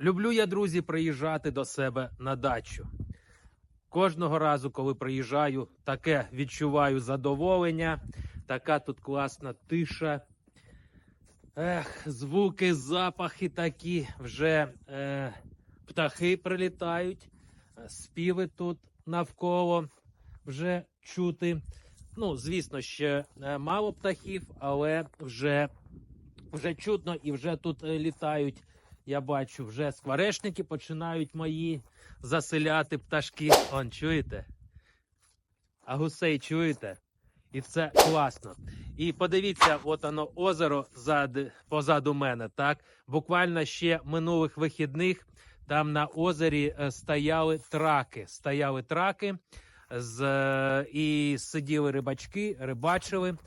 Люблю я, друзі, приїжджати до себе на дачу. Кожного разу, коли приїжджаю, таке відчуваю задоволення, така тут класна тиша. Ех, звуки, запахи такі, вже е, птахи прилітають, е, співи тут навколо вже чути. Ну, звісно, ще е, мало птахів, але вже, вже чутно і вже тут е, літають. Я бачу, вже скворечники починають мої заселяти пташки. Он чуєте? А гусей чуєте? І це класно. І подивіться, от воно озеро зад, позаду мене. Так, буквально ще минулих вихідних там на озері е, стояли траки. Стояли траки з, е, і сиділи рибачки, рибачили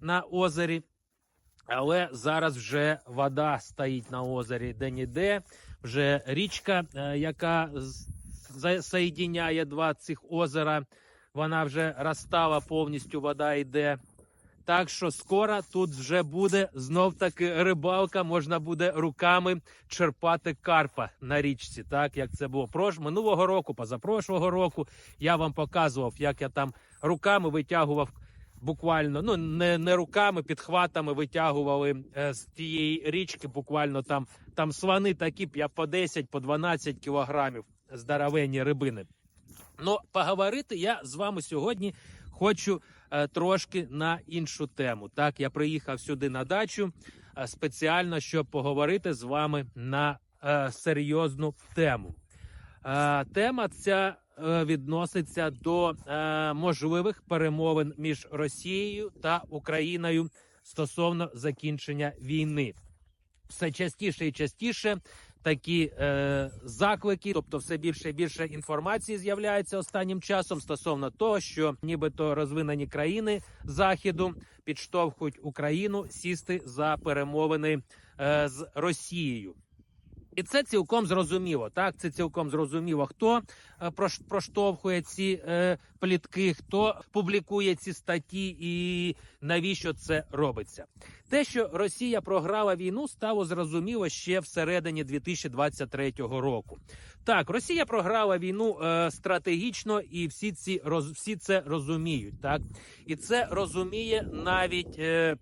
на озері. Але зараз вже вода стоїть на озері де-ніде. Вже річка, е, яка соєдиняє два цих озера, вона вже розстала повністю, вода йде. Так що скоро тут вже буде знов таки рибалка, можна буде руками черпати карпа на річці, так як це було прош минулого року, позапрошлого року. Я вам показував, як я там руками витягував буквально, ну не, не руками, підхватами витягували е, з тієї річки. Буквально там, там свани такі по 10, по 12 кілограмів здоровенні рибини. Ну, поговорити я з вами сьогодні хочу е, трошки на іншу тему. Так, я приїхав сюди на дачу е, спеціально, щоб поговорити з вами на серйозну тему. Тема ця відноситься до е, можливих перемовин між Росією та Україною стосовно закінчення війни. Все частіше і частіше такі е, заклики, тобто все більше і більше інформації з'являється останнім часом стосовно того, що нібито розвинені країни заходу підштовхують Україну сісти за перемовини е, з Росією. І це цілком зрозуміло. Так, це цілком зрозуміло, хто е, проштовхує ці е, плітки, хто публікує ці статті і навіщо це робиться. Те, що Росія програла війну, стало зрозуміло ще всередині 2023 року. Так, Росія програла війну е, стратегічно, і всі ці роз, всі це розуміють. Так, і це розуміє навіть. Е,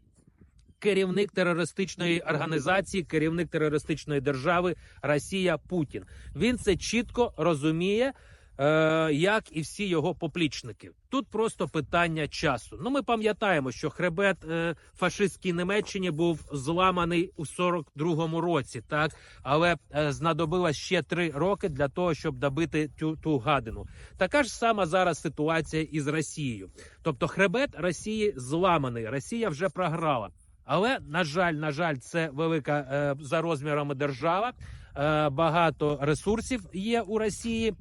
Керівник терористичної організації, керівник терористичної держави Росія Путін. Він це чітко розуміє, е, як і всі його поплічники. Тут просто питання часу. Ну, ми пам'ятаємо, що хребет е, фашистській Німеччині був зламаний у 42-му році, так але е, знадобилось ще три роки для того, щоб добити ту, ту гадину. Така ж сама зараз ситуація із Росією. Тобто, хребет Росії зламаний. Росія вже програла. Але на жаль, на жаль, це велика е, за розмірами держава. Е, багато ресурсів є у Росії,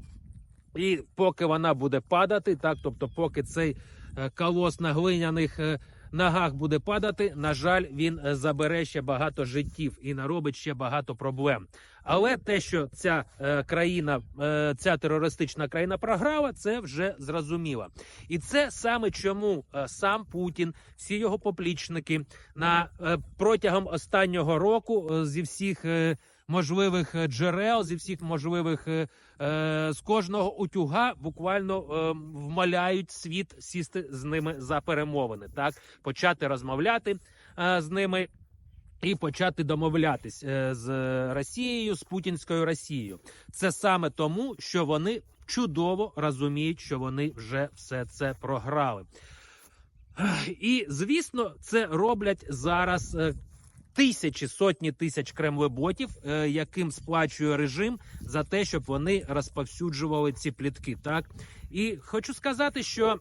і поки вона буде падати, так тобто, поки цей е, колос на глиняних ногах буде падати, на жаль, він забере ще багато життів і наробить ще багато проблем. Але те, що ця е, країна, е, ця терористична країна програла, це вже зрозуміло. І це саме чому е, сам Путін, всі його поплічники на е, протягом останнього року е, зі всіх е, можливих е, джерел, зі всіх можливих е, е, з кожного утюга буквально е, вмоляють світ сісти з ними за перемовини, так почати розмовляти е, з ними. І почати домовлятись е, з Росією, з путінською Росією. Це саме тому, що вони чудово розуміють, що вони вже все це програли. І звісно, це роблять зараз е, тисячі сотні тисяч кремлеботів, е, яким сплачує режим за те, щоб вони розповсюджували ці плітки. Так і хочу сказати, що.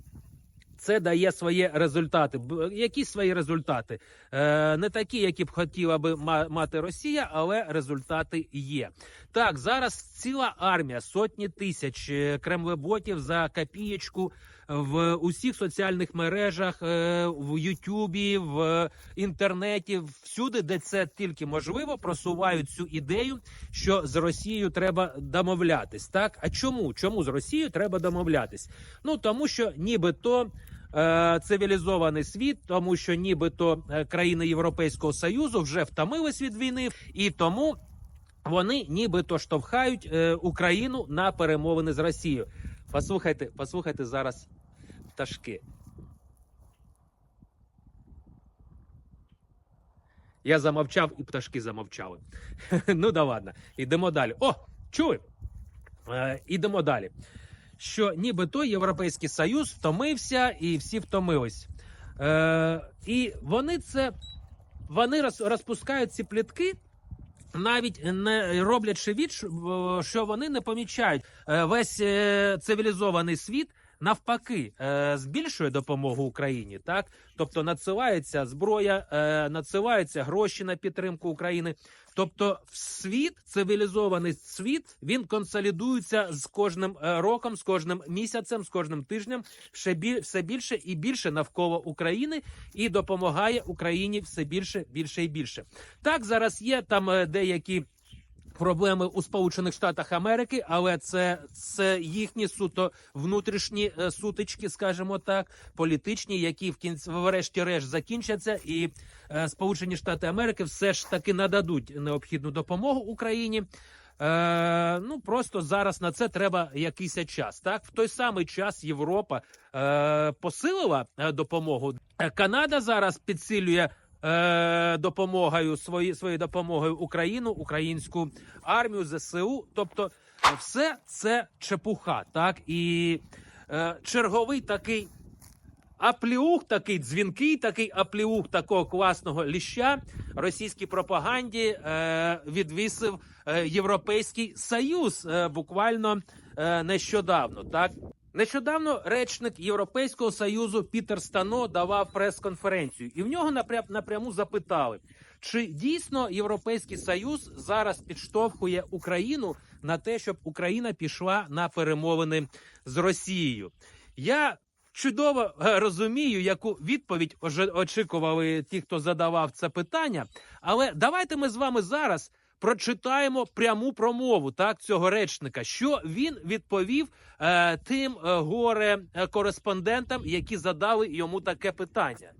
Це дає свої результати. Які свої результати? Е, не такі, які б хотіла би ма- мати Росія, але результати є. Так, зараз ціла армія, сотні тисяч е, кремлеботів за копієчку в усіх соціальних мережах, е, в Ютубі, в інтернеті, всюди, де це тільки можливо, просувають цю ідею, що з Росією треба домовлятись. Так, а чому? Чому з Росією треба домовлятись? Ну тому що нібито. е, Цивілізований світ, тому що нібито е, країни Європейського союзу вже втомились від війни, і тому вони нібито штовхають Україну на перемовини з Росією. Послухайте, послухайте зараз пташки. Я замовчав, і пташки замовчали. ну да ладно, ідемо далі. О, чули? Е, ідемо далі. Що нібито Європейський Союз втомився і всі втомились. Е, і вони це вони розпускають ці плітки, навіть не роблячи від, що- що вони не помічають Е, весь е, цивілізований світ. Навпаки, е, збільшує допомогу Україні, так тобто надсилається зброя, е, надсилаються гроші на підтримку України. Тобто, світ, цивілізований світ, він консолідується з кожним е, роком, з кожним місяцем, з кожним тижнем, все біль- все більше і більше навколо України і допомагає Україні все більше, більше і більше. Так зараз є там деякі. Проблеми у Сполучених Штатах Америки, але це, це їхні суто внутрішні е, сутички, скажімо так, політичні, які в кінці, врешті-решт закінчаться, і е, Сполучені Штати Америки все ж таки нададуть необхідну допомогу Україні. Е, ну просто зараз на це треба якийсь час. Так, в той самий час Європа е, посилила е, допомогу. Канада зараз підсилює е, допомогою свої, своєю допомогою Україну, українську армію, ЗСУ. Тобто, все це чепуха, так і е, черговий такий. Апліух, такий дзвінкий, такий апліух такого класного ліща російській пропаганді е, відвісив е, Європейський Союз е, буквально е, нещодавно. Так нещодавно речник Європейського союзу Пітер Стано давав прес-конференцію, і в нього напрям, напряму запитали, чи дійсно Європейський Союз зараз підштовхує Україну на те, щоб Україна пішла на перемовини з Росією. Я чудово е, розумію, яку відповідь очікували ті, хто задавав це питання. Але давайте ми з вами зараз прочитаємо пряму промову так цього речника, що він відповів е, тим е, горе е, кореспондентам, які задали йому таке питання.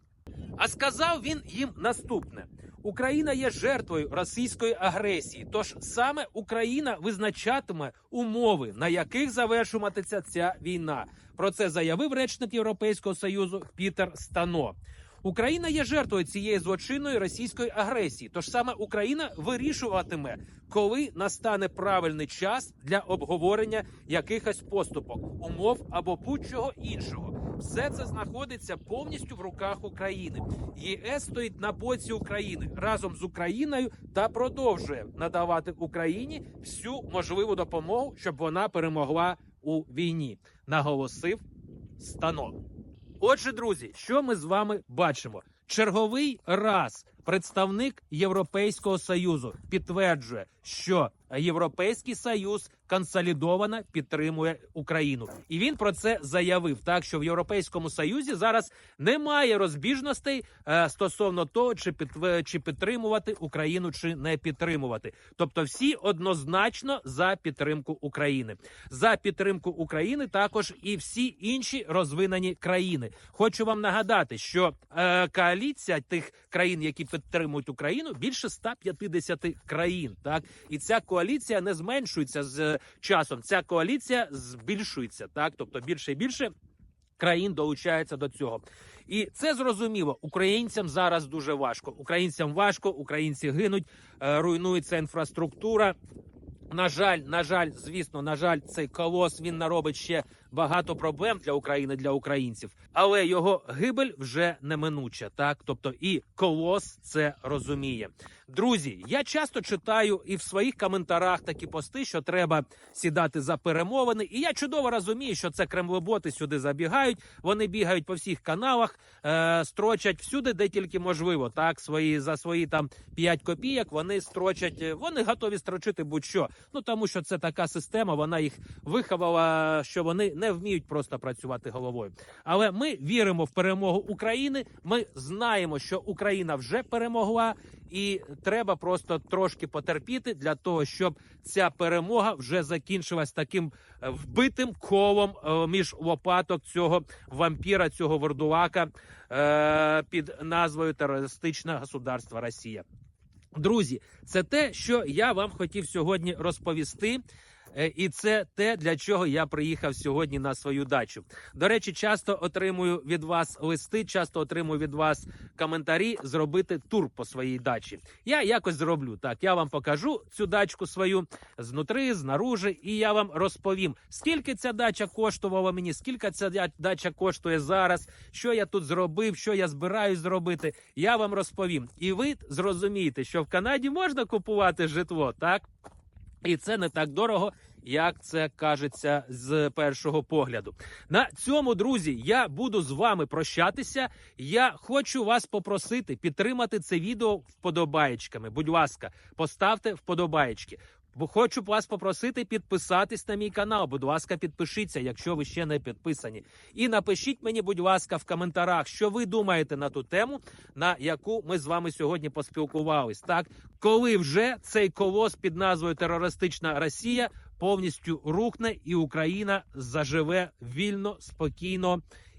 А сказав він їм наступне: Україна є жертвою російської агресії. Тож саме Україна визначатиме умови, на яких завершуватиметься ця війна. Про це заявив речник Європейського союзу Пітер Стано. Україна є жертвою цієї злочинної російської агресії. Тож саме Україна вирішуватиме, коли настане правильний час для обговорення якихось поступок, умов або будь-чого іншого. Все це знаходиться повністю в руках України. ЄС стоїть на боці України разом з Україною та продовжує надавати Україні всю можливу допомогу, щоб вона перемогла у війні, наголосив Стано. Отже, друзі, що ми з вами бачимо? Черговий раз представник Європейського союзу підтверджує, що Європейський союз консолідовано підтримує Україну, і він про це заявив. Так що в Європейському Союзі зараз немає розбіжностей е, стосовно того, чи підтве- чи підтримувати Україну, чи не підтримувати. Тобто, всі однозначно за підтримку України, за підтримку України також і всі інші розвинені країни. Хочу вам нагадати, що е, коаліція тих країн, які підтримують Україну, більше 150 країн. Так і ця коаліція не зменшується з е, часом. Ця коаліція збільшується. Так, тобто більше і більше. Країн долучається до цього, і це зрозуміло. Українцям зараз дуже важко. Українцям важко, українці гинуть, е, руйнується інфраструктура. На жаль, на жаль, звісно, на жаль, цей колос він наробить ще багато проблем для України, для українців, але його гибель вже неминуча. Так, тобто, і колос це розуміє. Друзі, я часто читаю і в своїх коментарах такі пости, що треба сідати за перемовини. І я чудово розумію, що це кремлеботи сюди забігають. Вони бігають по всіх каналах, е, строчать всюди, де тільки можливо. Так, свої за свої там 5 копійок. Вони строчать, е, вони готові строчити будь-що. Ну тому що це така система, вона їх виховала, що вони не вміють просто працювати головою. Але ми віримо в перемогу України. Ми знаємо, що Україна вже перемогла, і треба просто трошки потерпіти для того, щоб ця перемога вже закінчилась таким е, вбитим колом е, між лопаток цього вампіра, цього вордулака е, під назвою Терористичне государство Росія. Друзі, це те, що я вам хотів сьогодні розповісти. Е, І це те, для чого я приїхав сьогодні на свою дачу. До речі, часто отримую від вас листи, часто отримую від вас коментарі зробити тур по своїй дачі. Я якось зроблю так. Я вам покажу цю дачку свою знутри, знаружи, і я вам розповім, скільки ця дача коштувала мені, скільки ця дача коштує зараз, що я тут зробив, що я збираюсь зробити. Я вам розповім. І ви зрозумієте, що в Канаді можна купувати житло, так? І це не так дорого, як це кажеться з першого погляду. На цьому, друзі, я буду з вами прощатися. Я хочу вас попросити підтримати це відео вподобаєчками. Будь ласка, поставте вподобаєчки. Бо хочу вас попросити підписатись на мій канал. Будь ласка, підпишіться, якщо ви ще не підписані. І напишіть мені, будь ласка, в коментарях, що ви думаєте на ту тему, на яку ми з вами сьогодні поспілкувались. Так, коли вже цей колос під назвою Терористична Росія повністю рухне, і Україна заживе вільно, спокійно